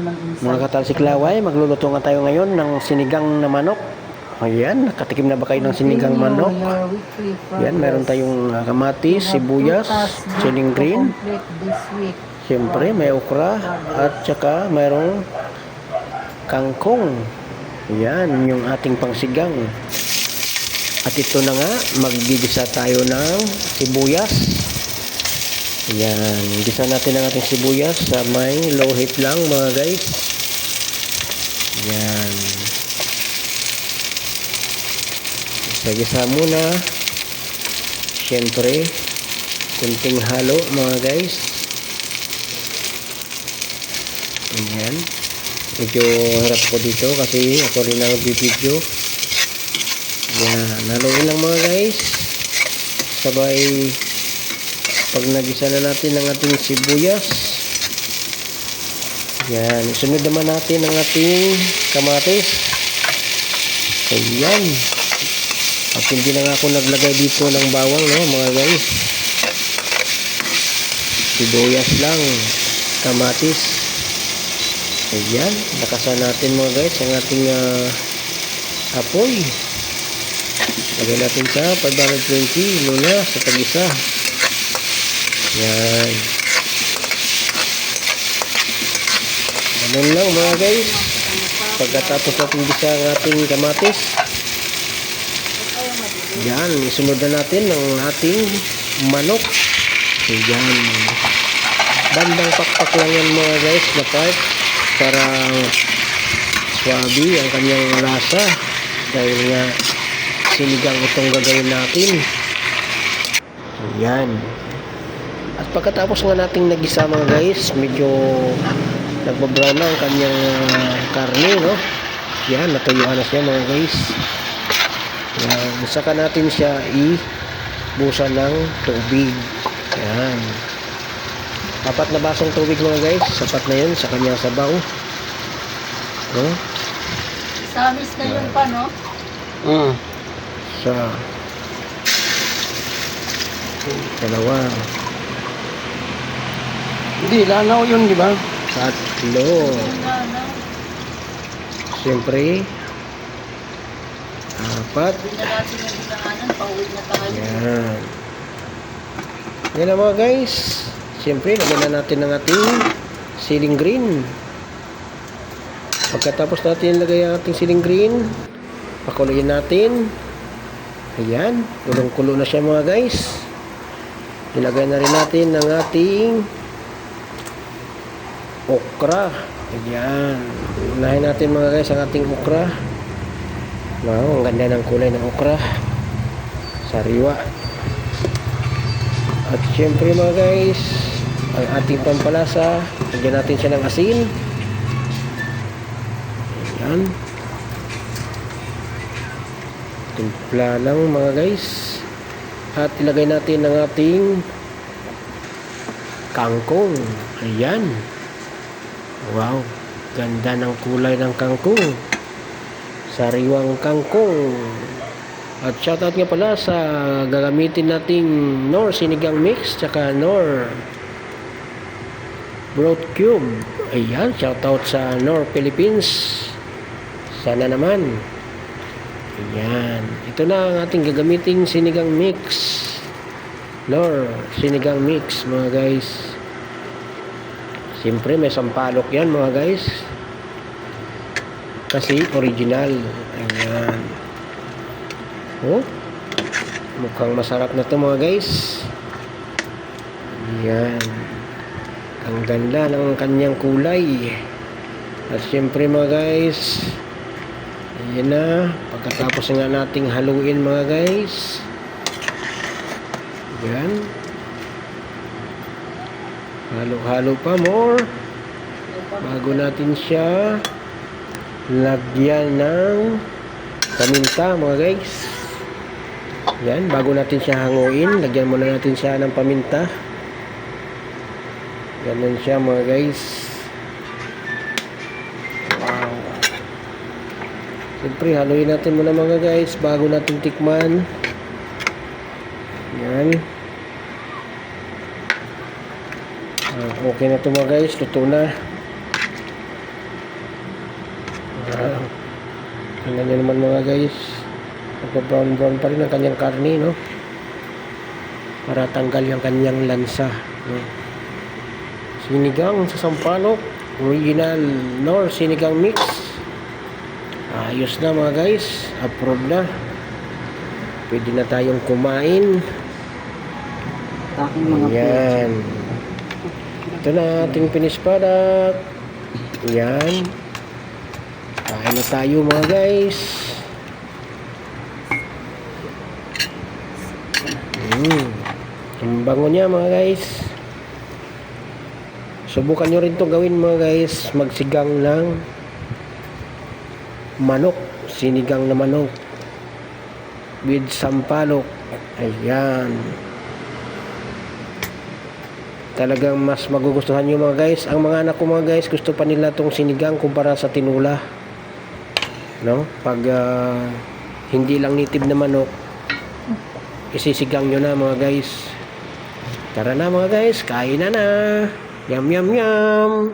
ano. Mga katalsik laway, magluluto nga tayo ngayon ng sinigang na manok. Ayan, nakatikim na ba kayo ng sinigang manok? your weekly Yan, meron tayong uh, kamatis, sibuyas, to green. Siyempre, may okra at saka mayroong kangkong. Yan, yung ating pangsigang. At ito na nga, maggigisa tayo ng sibuyas. Yan, gisa natin ang ating sibuyas sa may low heat lang mga guys. Yan. Gisa-gisa muna. Siyempre, kunting halo mga guys. Ayan. Medyo harap ko dito kasi ako rin ang video. Yan. Haluin lang mga guys. Sabay pag nagisa na natin ang ating sibuyas. Yan. Isunod naman natin ang ating kamatis. Ayan. At hindi na ako naglagay dito ng bawang, no, mga guys. Sibuyas lang. Kamatis. Ayan. Nakasan natin mga guys ang ating ah, apoy. Lagay natin sa 520 muna sa tag-isa. Yan. Ganun lang mga guys. Pagkatapos natin gisa ang ating kamatis. Yan. Isunod na natin ang ating manok. Yan. Bandang pakpak lang yan mga guys na part para swabe ang kanyang lasa dahil nga sinigang itong gagawin natin. Yan. At pagkatapos nga nating nagisa mga guys, medyo nagbabrown na ang kanyang ah, karne, no? Yan, natuyuan na siya mga guys. Yan, saka natin siya i-busa ng tubig. Yan. Apat na basong tubig mga guys, sapat na yun sa kanyang sabaw. No? Samis na yun pa, no? Mm. Sa dalawa, Hindi, lanaw yun, di ba? tatlo. Siyempre, apat. Yan. Yan na mga guys. Siyempre, lagyan na natin ng ating ceiling green. Pagkatapos natin ilagay ang ating ceiling green, pakuluin natin. Ayan, kulong-kulo na siya mga guys. Ilagay na rin natin ang ating okra. Ayan. Unahin natin mga guys ang ating okra. Wow, ang ganda ng kulay ng okra. Sariwa. At syempre mga guys, ang ating pampalasa, lagyan natin siya ng asin. Ayan. Timpla lang mga guys. At ilagay natin ang ating kangkong. Ayan. Wow. Ganda ng kulay ng kangkong. Sariwang kangkong. At shoutout nga pala sa gagamitin nating Nor Sinigang Mix tsaka Nor Broad Cube. Ayan, shoutout sa Nor Philippines. Sana naman. Ayan. Ito na ang ating gagamiting sinigang mix. Nor Sinigang Mix mga guys. Siyempre may sampalok yan mga guys. Kasi original. Ayan. Oh. Mukhang masarap na to mga guys. Yan. Ang ganda ng kanyang kulay. At syempre mga guys, ayan na. Pagkatapos nga nating haluin mga guys. Yan. Halo-halo pa more. Bago natin siya lagyan ng paminta mga guys. Yan, bago natin siya hanguin, lagyan muna natin siya ng paminta. Ganun siya mga guys. Wow. Siyempre, haluin natin muna mga guys bago natin tikman. Yan. Ah, okay na to mga guys, luto na. Yan. Tingnan nyo naman mga guys. Nagpa-brown brown pa rin ang kanyang karne, no? Para tanggal yung kanyang lansa. No? Sinigang sa sampalok. Original nor sinigang mix. Ayos na mga guys. Approve na. Pwede na tayong kumain. Aking mga Yan. Ito na ating finished product. Yan. Kain na tayo mga guys. Mm. Ang bango niya mga guys. Subukan nyo rin to gawin mga guys. Magsigang ng manok. Sinigang na manok. With sampalok. Ayan talagang mas magugustuhan nyo mga guys. Ang mga anak ko mga guys gusto pa nila tong sinigang kumpara sa tinula. No? Pag ah, hindi lang native na manok isisigang nyo na mga guys. Tara na mga guys. Kain na na. Yum yum yum